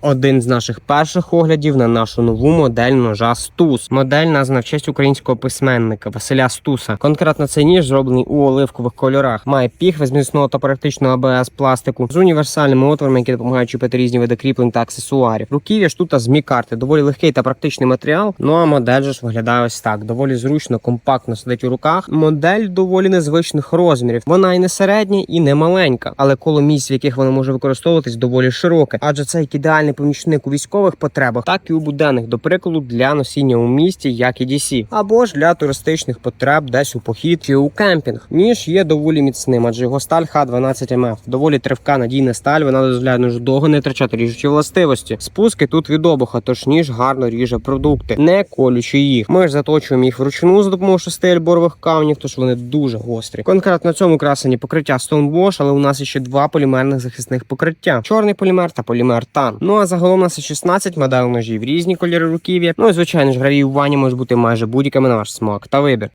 Один з наших перших оглядів на нашу нову модель ножа Стус. Модель названа в честь українського письменника Василя Стуса. Конкретно цей ніж зроблений у оливкових кольорах. Має піхви з міцного та практичного АБС пластику з універсальними отворами, які допомагають чіпити різні види кріплень та аксесуарів. Руків'я ж тут з мікарти. Доволі легкий та практичний матеріал. Ну а модель же ж виглядає ось так. Доволі зручно, компактно сидить у руках. Модель доволі незвичних розмірів. Вона і не середня, і не маленька, але коло місць, в яких вона може використовуватись, доволі широке, адже це як ідеальний помічник у військових потребах, так і у буденних, до прикладу, для носіння у місті, як і DC. або ж для туристичних потреб, десь у похід чи у кемпінг. Ніж є доволі міцним, адже його сталь Х12 МФ. Доволі тривка, надійна сталь. Вона дозволяє ножу довго не втрачати ріжучі властивості. Спуски тут від обуха, тож ніж гарно ріже продукти, не колючи їх. Ми ж заточуємо їх вручну за допомогою шести альборових камнів, тож вони дуже гострі. Конкретно на цьому красені покриття Stonewash, але у нас ще два полімерних захисних покриття: чорний полімер та полімер Тан. Ну а загалом у нас є 16 моделей ножів, різні кольори руків'я. Ну і звичайно ж гравіювання може бути майже будь-якими на ваш смак та вибір.